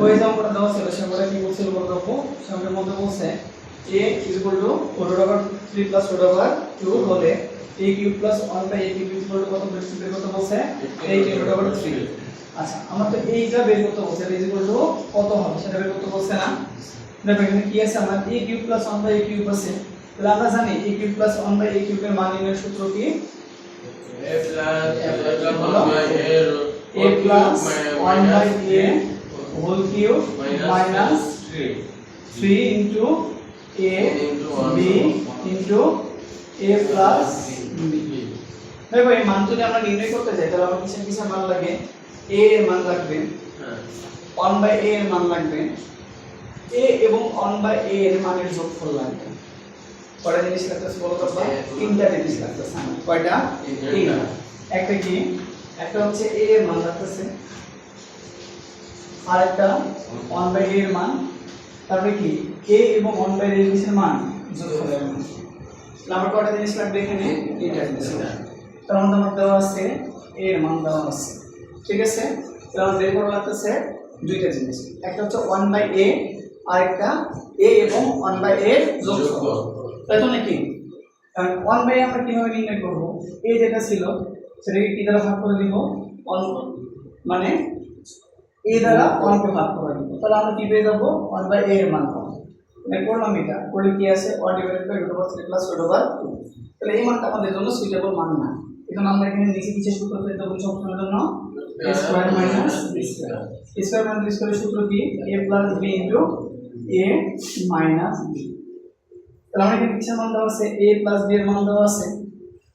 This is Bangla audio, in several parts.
বইয়ে যে অঙ্কটা দেওয়া ছিল সে অঙ্কটা কি বলছিল বলতো আপু সে অঙ্কের মধ্যে বলছে a is equal to root over 3 plus root over 2 হলে a cube plus 1 by a cube is equal কত বের করতে বলছে? A কিউব root over 3 আচ্ছা আমরা তো এইটা বের করতে বলছে এটা is equal কত হবে? সেটা বের করতে বলছে না। দেখো এখানে কি আছে আমার? A cube plus 1 by a cube আছে। তাহলে আমরা জানি a cube plus 1 by a কিউবের মান নির্ণয়ের সূত্র কি? A plus 1 by a whole cube minus 3 into a, b into a plus b. দেখো, এই মান যদি আমরা নির্ণয় করতে যাই, তাহলে আমার কিসের কিসের মান লাগে? A এর মান লাগবে। 1 বাই a এর মান লাগবে। A এবং 1 বাই a এর মানের যোগফল লাগবে। কয়টা জিনিস লাগতেছে বলো তো? তিনটা জিনিস লাগতেছে। কয়টা? তিনটা। একটা কি? একটা হচ্ছে a এর মান লাগতেছে। আর একটা 1 বাই এর মান। তারপরে কি? A এবং ওয়ান বাই কিসের মান মান তাহলে আমার কয়টা জিনিস লাগবে এখানে? লাগবে। তার মধ্যে আমার দেওয়া আছে এ এর মান দেওয়া আছে। ঠিক আছে? তাহলে বের করা লাগতেছে দুইটা জিনিস। একটা হচ্ছে ওয়ান বাই এ আর একটা a এবং ওয়ান বাই এ যোগফল। তাই তো নাকি কারণ 1 বাই আমরা কীভাবে নির্ণয় করব? A যেটা ছিল, সেটাকে কি দ্বারা ভাগ করে দিব? 1 মানে a দ্বারা 1 কে ভাগ করে দিব তাহলে আমরা কি পেয়ে যাব? 1 বাই a এর মান পাবো। করলাম এটা। করলে কি আছে 1 divided by root over 3 plus root over 2 তাহলে এই মানটা আমাদের জন্য সুইটেবল মান না। এখন আমরা এখানে নিচে কিছু সূত্র পেতে বলছি সবসময়ের জন্য। Square minus square square minus b স্কয়ারের সূত্র কি? A plus b into a minus b তাহলে আমরা এখানে কিসের মান দেওয়া আছে? A প্লাস b এর মান দেওয়া আছে।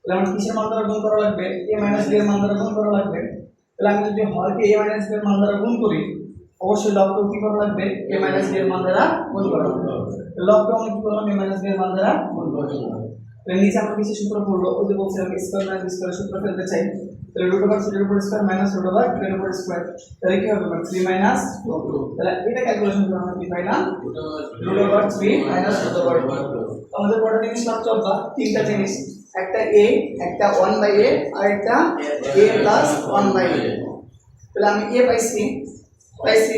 তাহলে আমরা কিসের মান দ্বারা গুণ করা লাগবে? A মাইনাস b এর মান দ্বারা গুণ করা লাগবে। তাহলে আমি যদি হরকে a মাইনাস b এর মান দ্বারা গুণ করি, অবশ্যই লবকে কি করা লাগবে? A মাইনাস এর মান দ্বারা গুণ করা লাগবে লবকে আমরা কি করলাম? A মাইনাস b এর মান দ্বারা গুণ করলাম তাহলে নিচে আমরা কিছু সূত্র পড়ল, ওই যে বলছিলাম স্কয়ার মাইনাস স্কয়ার সূত্র ফেলতে চাই। তাহলে রুট ওভার থ্রির উপর স্কয়ার মাইনাস রুট ওভার এর উপর স্কয়ার তাহলে কি হবে? থ্রি মাইনাস তাহলে এটা ক্যালকুলেশন করে আমরা কি পাইলাম root over three minus root over আমাদের কটা জিনিস লাভ চলবা তিনটা জিনিস। একটা এ একটা ওয়ান বাই এ আর একটা a plus one by a তাহলে আমি এ পাইছি পাইছি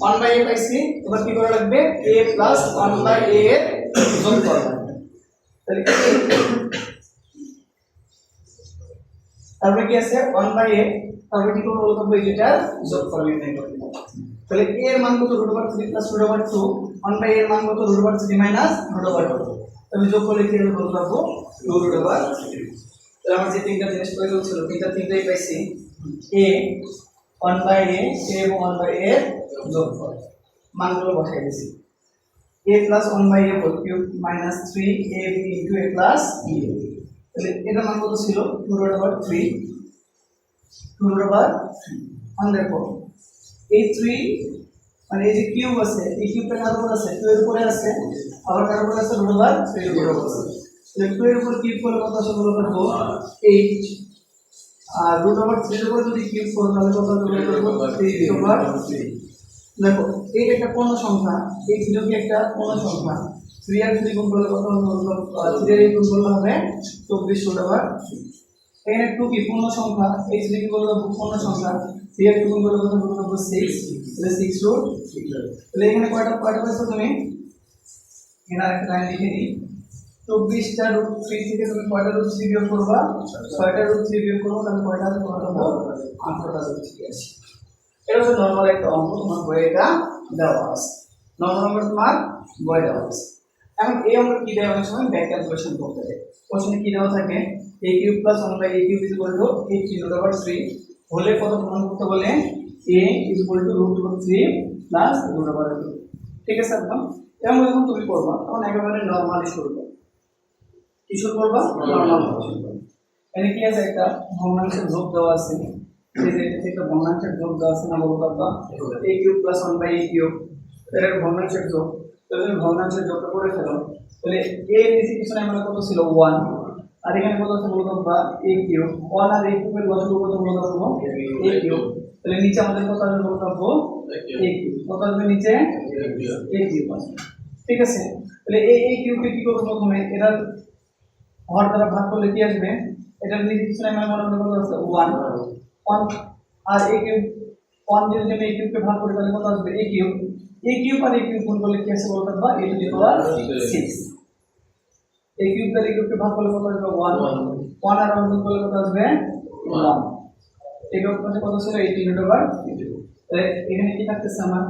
ওয়ান বাই এ পাইছি, এবার কি করা লাগবে? A plus one by a এর যোগ করা তাহলে তারপরে কি আছে? ওয়ান বাই এ তারপরে কি করব বলতে হবে যেটা যোগ করে নির্ণয় করতে তাহলে এ এর মান কত? Root over 3 plus root over 2 1 by এর মান কত? Root over 3 minus root over 2 তাহলে যোগ করলে কি বলতে পারব 2 রুট ওভার তাহলে আমরা যে তিনটা জিনিস প্রয়োজন ছিল, তিনটা তিনটাই পাইছি। a 1 বাই a এবং 1 বাই a এর যোগফল মানগুলো বসাই দিয়েছি a plus 1 by a whole cube minus 3 ab into a plus b তাহলে এটা মান কত ছিল? 2 root over 3 2 root over 3 এখন দেখো, এই 3 মানে এই যে কিউব আছে, এই কিউবটা কার উপর আছে 2 এর উপরে আছে, আবার কার উপরে আছে root over 3 এর উপরে আছে 2 এর উপর কিউব করলে কত আসে বলো দেখো? 8 আর root over 3 এর উপর যদি কিউব করো, তাহলে কত আসবে বলো 3 over 3 দেখো, এই একটা পূর্ণ সংখ্যা, এই ছিল কি একটা পূর্ণ সংখ্যা? থ্রি আর থ্রি গুণ করলে কত হবে? থ্রি আর গুণ করলে হবে চব্বিশ রুট আবার এখানে টু কি? পূর্ণ সংখ্যা। এই থ্রি কি করলে পূর্ণ সংখ্যা। থ্রি আর টু গুণ করলে কত গুণ সিক্স তাহলে সিক্স রুট তাহলে এখানে কয়টা কয়টা পাইছো তুমি? এখানে আরেকটা লাইন লিখে দিই চব্বিশটা রুট থ্রি থেকে তুমি কয়টা রুট থ্রি বিয়োগ করবা? ছয়টা রুট থ্রি বিয়োগ করব, তাহলে কয়টা হবে? তোমার হলো আঠারোটা রুট থ্রি আছে। এটা হচ্ছে নর্মাল একটা অঙ্ক, তোমার বইয়ে এটা দেওয়া আছে। নর্মাল অঙ্ক তোমার বই দেওয়া আছে। এখন এই অঙ্ক কি দেওয়া অনেক সময় ব্যাক ক্যালকুলেশন করতে হয় কোশ্চেনে কি দেওয়া থাকে? a cube plus one by a cube is two eight kilo over three হলে কত প্রমাণ করতে বলে? A is equal to root over three plus root over two ঠিক আছে একদম? এবং যখন তুমি করবা তখন একেবারে নর্মালি শুরু করবে। কি শুরু করবা? নর্মাল শুরু করবা এখানে কি আছে একটা? ভগ্নাংশের যোগ দেওয়া আছে। এই যে থেকে ভগ্নাংশের যোগ দেওয়া আছে না বলব বাবা a cube plus one by a cube এটা ভগ্নাংশের যোগ। তাহলে ভগ্নাংশের যোগটা করে ফেলো। তাহলে a এর নিচে পিছনে আমরা কত ছিল 1 আর এখানে কত আছে বলতো বা a কিউব 1 আর a কিউবের লসাগু কত বলতো a কিউব তাহলে নিচে আমাদের কত আসবে পারব কত আসবে নিচে ঠিক আছে? তাহলে এই a কিউবকে কি করব প্রথমে? এটা হর দ্বারা ভাগ করলে কি আসবে? এটার নিচে পিছনে আমরা মনে কত আছে 1 1 আর a কিউব ওয়ান দিয়ে যদি আমি এই কিউবকে ভাগ করি তাহলে কত আসবে? এ কিউব এ কিউব আর এ কিউব গুণ করলে কি আসে বলতে? পারবা a to the power six a cube R a কিউবকে ভাগ করলে কত আসবে? ওয়ান ওয়ান আর ওয়ান গুণ করলে কত আসবে? ওয়ান এই কিউব কত ছিল? এইটিন রুট ওভার তাহলে এখানে কি থাকতেছে আমার?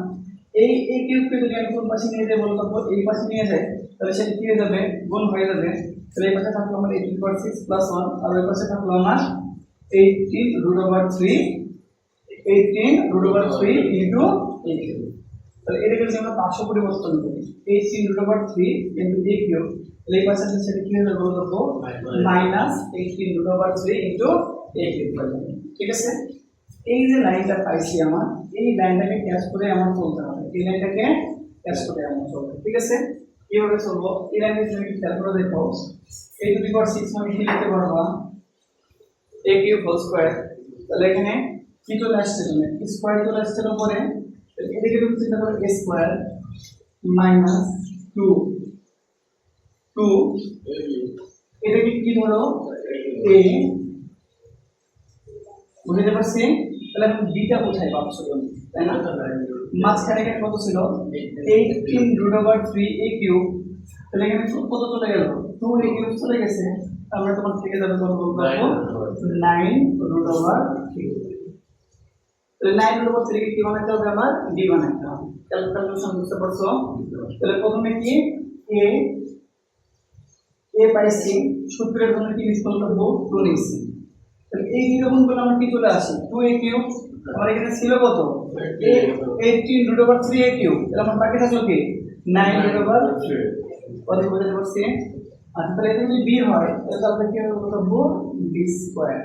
এই এই কিউবকে যদি আমি কোন পাশে নিয়ে যাই বলতো এই পাশে নিয়ে যাই তাহলে সেটা কি হয়ে যাবে? গুণ হয়ে যাবে। তাহলে এই পাশে থাকল আমার eighteen point six plus one আর ওই পাশে থাকল আমার eighteen root over three eighteen root over three into eighteen তাহলে এটাকে যদি আমরা পাঁচশো পরিবর্তন করি। Eighteen root over three into a cube তাহলে এই পাশে সেটা কি হয়ে যাবে বলতো তো minus eighteen root over three into a cube ঠিক আছে? এই যে লাইনটা পাইছি আমার, এই লাইনটাকে ক্যাচ করে আমার চলতে হবে। এই লাইনটাকে ক্যাচ করে আমার চলবে ঠিক আছে? কীভাবে চলবো? এই লাইনে তুমি খেয়াল করে দেখো, এই টু দি পাওয়ার সিক্স কি লিখতে পারব? এ কিউব হোল স্কোয়ার তাহলে এখানে কি চলে আসছে তুমি স্কোয়ার চলে আসছে পরে এদিকে তুমি চিন্তা করো a square minus two two এটাকে কি ধরো? এ বুঝতে পারছি তাহলে এখন বিটা কোথায় পাচ্ছ তুমি তাই না? মাঝখানে এখানে কত ছিল? Eighteen root over three a cube তাহলে এখানে কত চলে গেল? টু এ কিউব চলে গেছে। আমরা তোমার থেকে যাবে কত নাইন রুট ওভার থ্রি তাহলে নাইন রুট ওভার থ্রি কি বানাতে হবে আমার? ডি বানাতে হবে। ক্যালকুলেশন বুঝতে পারছ? তাহলে প্রথমে কি? এ এ পাইছি সূত্রের জন্য কি নিষ্পন্ন করব টু নিচ্ছি তাহলে এই নিরূপণ করলে আমার কি চলে আসে? টু এ কিউব আমার এখানে ছিল কত? Eighteen root over three a cube তাহলে আমার বাকি থাকল কি? নাইন রুট ওভার কত বোঝাতে পারছি আচ্ছা তাহলে এটা যদি বি হয়, তাহলে আমরা কি হবে? বলব বি স্কোয়ার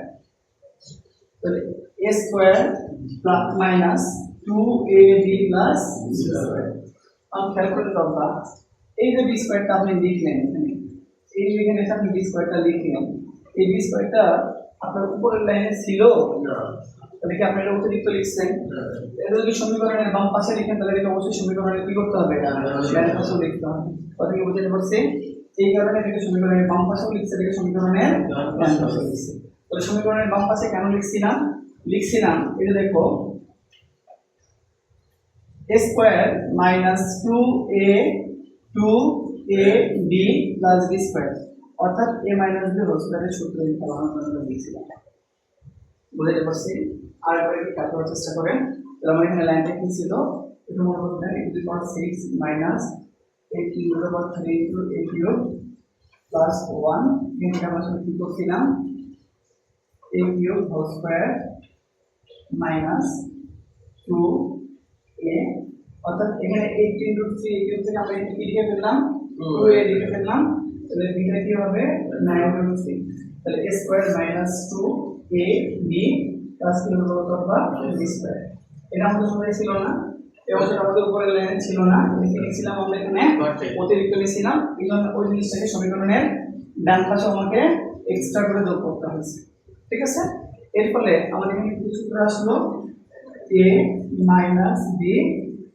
তাহলে a square plus minus two a b plus আমি খেয়াল করে দরকার এই যে বি স্কোয়ারটা আপনি লিখলেন এখানে এই এখানে আপনি বি স্কোয়ারটা লিখলেন, এই বি স্কোয়ারটা আপনার উপরের লাইনে ছিল তাহলে কি আপনি এটা অতিরিক্ত লিখছেন এটা যদি সমীকরণের বাম পাশে লিখেন তাহলে এটা অবশ্যই সমীকরণের কি করতে হবে পাশেও লিখতে হবে কথা কি বুঝতে পারছি এই কারণে এটাকে সমীকরণের বাম পাশেও লিখছে এটাকে সমীকরণের ডান পাশেও লিখছে তাহলে সমীকরণের বাম পাশে কেন লিখছিলাম লিখছিলাম এটা দেখো a square minus two a two a b plus b square অর্থাৎ এ মাইনাস বি স্কোয়ারের সূত্র লিখতে আমরা লিখছিলাম বুঝতে পারছি। আর একবার একটু করার চেষ্টা করেন। তাহলে আমার এখানে লাইনটা কি ছিল? একটু মনে করতে হবে to the power six minus a cube power three into a cube plus one এখানে আমরা সাথে কি করছিলাম? A cube whole square minus two a অর্থাৎ এখানে eighteen root three a cube থেকে আমরা কি লিখে ফেললাম টু এ লিখে ফেললাম। তাহলে এখানে কি হবে? নাইন রুট থ্রি তাহলে a square minus two a b plus কি হলো কত বা বি স্কোয়ার এটা আমাদের সময় ছিল না। এবং সেটা আমাদের উপরে লাইনে ছিল না। লিখছিলাম আমরা এখানে। অতিরিক্ত লিখছিলাম জন্য ওই জিনিসটাকে সমীকরণের ডান পাশে আমাকে এক্সট্রা করে যোগ করতে হয়েছে। ঠিক আছে? এর ফলে আমাদের এখানে কি সূত্র আসলো? A minus b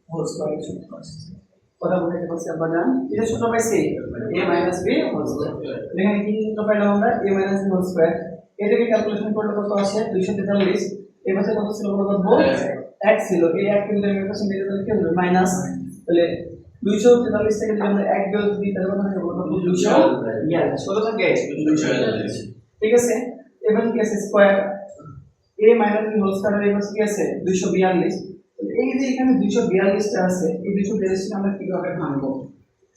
whole square সূত্র আসছে। কথা বলতে পারছি আব্বা জান এটা সূত্র পাইছি a minus b whole square এখানে কি সূত্র পাইলাম আমরা a minus b whole square এটাকে ক্যালকুলেশন করলে কত আসে এর পাশে কত ছিল বলো কত এক ছিল এই এক কিন্তু এর নিয়ে তাহলে কি হবে মাইনাস তাহলে দুইশো তেতাল্লিশ থেকে যদি আমরা এক বিয়োগ দিই তাহলে কত থাকে বলো দুইশো বিয়াল্লিশ কত থাকে দুইশো বিয়াল্লিশ ঠিক আছে এবার কি আছে square a minus b whole square এর পাশে কি আছে দুইশো বিয়াল্লিশ এই যে এখানে দুইশো বিয়াল্লিশটা আছে, এই দুইশো বিয়াল্লিশটা আমরা কীভাবে ভাঙবো?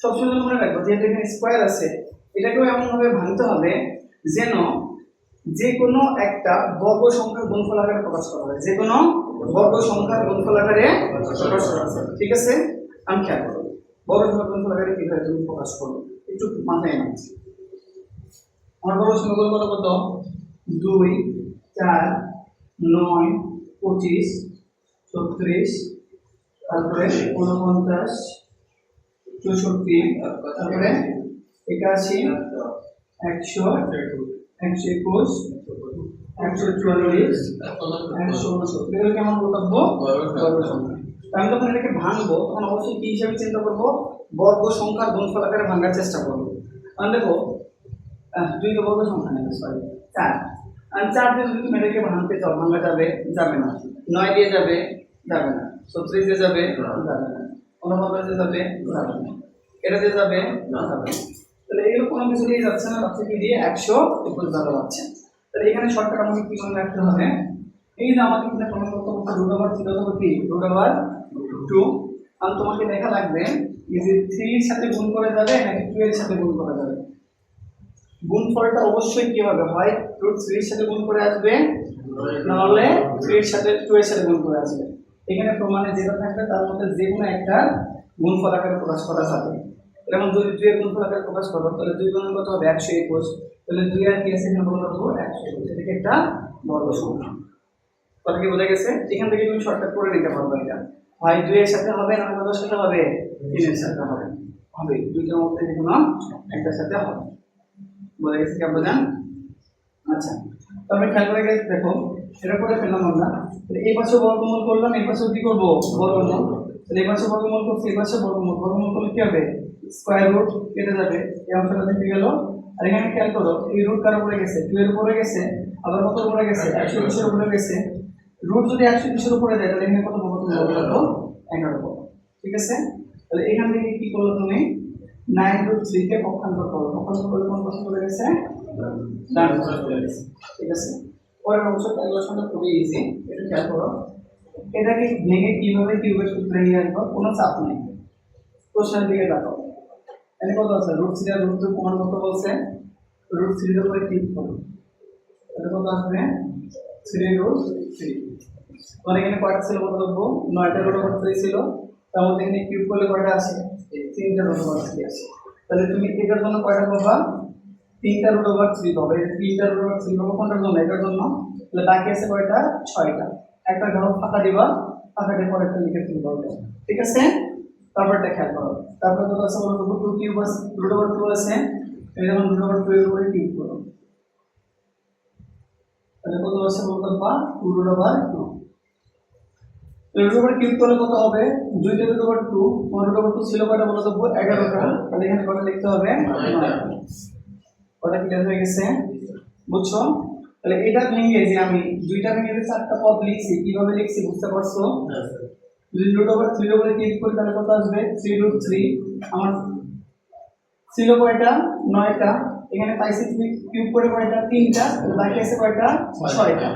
সবসময় মনে রাখব যে এখানে স্কোয়ার আছে, এটাকেও এমনভাবে ভাঙতে হবে যেন যে কোনো একটা বর্গ সংখ্যার গুণফল আকারে প্রকাশ করা হয় যে কোনো বর্গ সংখ্যার গুণফল আকারে প্রকাশ করা হয় ঠিক আছে? আমি খেয়াল করব বর্গ সংখ্যার গুণফল আকারে কীভাবে তুমি প্রকাশ করব একটু মাথায় নামছি আমার বর্গ সংখ্যা কত কত? দুই, চার, নয়, পঁচিশ ছত্রিশ তারপরে ঊনপঞ্চাশ, চৌষট্টি, তারপরে একাশি, একশো একশো একুশ, একশো চুয়াল্লিশ, একশো উনসত্তর। এগুলো কেমন বক্তব্য আমি যখন এটাকে ভাঙবো, তখন অবশ্যই কি হিসাবে চিন্তা করব? বর্গ সংখ্যার গুণফল আকারে ভাঙার চেষ্টা করব। কারণ দেখো দুই বর্গ সংখ্যা নেবে সরি চার। আর চার দিয়ে যদি তুমি এটাকে ভাঙতে চাও, ভাঙা যাবে যাবে না। নয় দিয়ে যাবে যাবে না। সো যাবে যাবে না। দিয়ে যাবে যাবে না। এটা দিয়ে যাবে না। যাবে তাহলে এগুলো কোনো কিছু দিয়ে যাচ্ছে না যাচ্ছে কি দিয়ে একশো একুশ দ্বারা যাচ্ছে তাহলে এখানে শর্টকাট আমাকে কি মনে রাখতে হবে? এই যে আমাকে এখানে প্রমাণ করতে হবে রুট ওভার থ্রি অথবা কি? রুট ওভার টু আর তোমাকে দেখা লাগবে এই যে থ্রির সাথে গুণ করে যাবে নাকি টু এর সাথে গুণ করে যাবে? গুণফলটা অবশ্যই কি হবে হয় রুট থ্রির সাথে গুণ করে আসবে নাহলে থ্রির সাথে টু এর সাথে গুণ করে আসবে। এখানে প্রমাণে যেটা থাকবে তার মধ্যে যে কোনো একটা গুণফল আকারে প্রকাশ করা যাবে। যেমন যদি দুই এর গুণফল আকারে প্রকাশ করো, তাহলে দুই গুণের কত হবে? একশো একুশ। তাহলে দুই আর কি আছে? এখানে বলে দেবো একশো একুশ। এদিকে একটা বর্গ সংখ্যা। কথা কি বোঝা গেছে? এখান থেকে তুমি শর্টকাট করে নিতে পারবে এটা। হয় দুই এর সাথে হবে, না কত সাথে হবে? তিনের সাথে হবে। হবে। দুইটার মধ্যে যে কোনো একটার সাথে হবে। বোঝা গেছে কি আপনারা আচ্ছা। তবে খেয়াল করে দেখো এটা করে ফেললাম আমরা। এই পাশে বর্গমূল করলাম, এই পাশে কি করব? বর্গমূল। তাহলে এই পাশে বর্গমূল করছি, এই পাশে বর্গমূল। বর্গমূল করলে কি হবে? স্কোয়ার রুট কেটে যাবে। এই অংশটা থেকে গেল। আর এখানে খেয়াল করো, এই রুট কার উপরে গেছে? টু এর উপরে গেছে, আবার কত উপরে গেছে? একশো বিশের উপরে গেছে। রুট যদি একশো বিশের উপরে যায় তাহলে এখানে কত পাবো? তুমি এগারো ঠিক আছে? তাহলে এখান থেকে কি করল তুমি? নাইন রুট থ্রি কে পক্ষান্তর করো। পক্ষান্তর করলে কোন পাশে চলে গেছে। ঠিক আছে? পরের অংশ ক্যালকুলেশনটা খুবই ইজি এটা খেয়াল করো। এটাকে ভেঙে কীভাবে কিউবের সূত্রে নিয়ে আসব কোনো চাপ নেই। প্রশ্নের দিকে দেখো এখানে কত আছে? রুট থ্রি আর রুট টু প্রমাণ কত বলছে। রুট থ্রির উপরে ক্লিক করো। এটা কত আসবে? থ্রি রুট থ্রি তোমার এখানে কয়টা ছিল কত দেবো নয়টা রুট ওভার থ্রি ছিল। তার মধ্যে এখানে কিউব করলে কয়টা আছে তিনটা রুট ওভার থ্রি আছে তাহলে তুমি এটার জন্য কয়টা পাবা তিনটা রুট ওভার থ্রি এটা তিনটা রুট ওভার থ্রি পাবো। কোনটার জন্য এটার জন্য। তাহলে বাকি আছে কয়টা? ছয়টা। একটা ঘর ফাঁকা দিবা ফাঁকা দিয়ে পরে একটা লিখে তুমি বলবে ঠিক আছে? তারপরটা খেয়াল করো। তারপর কত আছে বলো তো টু কিউব আছে রুট ওভার টু আছে। তুমি যেমন রুট ওভার টু এর উপরে কিউব করো। তাহলে কত আছে বলতে পারবা two root over two root over cube করলে কত হবে? দুইটা root over two root over two ছিল কয়টা বলে দেবো এগারোটা। তাহলে এখানে কটা লিখতে হবে? কটা ক্লিয়ার হয়ে গেছে? বুঝছ? তাহলে এটা ভেঙে যে আমি দুইটা ভেঙে যে চারটা পদ লিখছি কীভাবে লিখছি বুঝতে পারছ? যদি root over three over click করি তাহলে কত আসবে? থ্রি রুট থ্রি আমার ছিল কয়টা? নয়টা। এখানে পাইছি থ্রি কিউব করে কয়টা? তিনটা। বাকি আছে কয়টা? ছয়টা।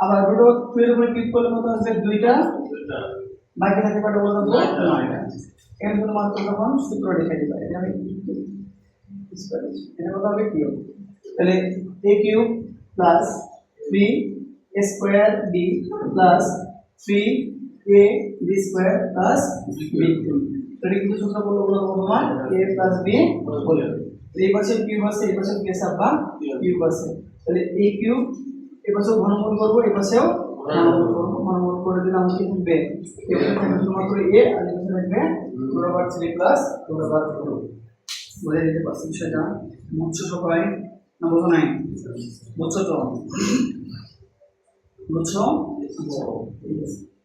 আবার root over three over click করলে কত আসবে? দুইটা। বাকি থাকে কয়টা বললাম নয়টা। এখানে শুধুমাত্র তখন সূত্র লিখে দিবা এটা আমি এটা কত হবে কিউব তাহলে স্কোয়ার স্কোয়ার এই পাশে কিউব আছে এই পাশে কি আব্বা কিউব আছে তাহলে এ কিউব এই পাশেও ঘনমূল করব এই পাশেও ঘনমূল করে দিলে আমাকে থাকবে? এখানে থাকবে শুধুমাত্র এ আর এখানে থাকবে বুঝে দিতে পারছি বিষয়টা। মৎস্য সবাই না বোঝো নাই। বুঝছ তো। বুঝছ ঠিক আছে।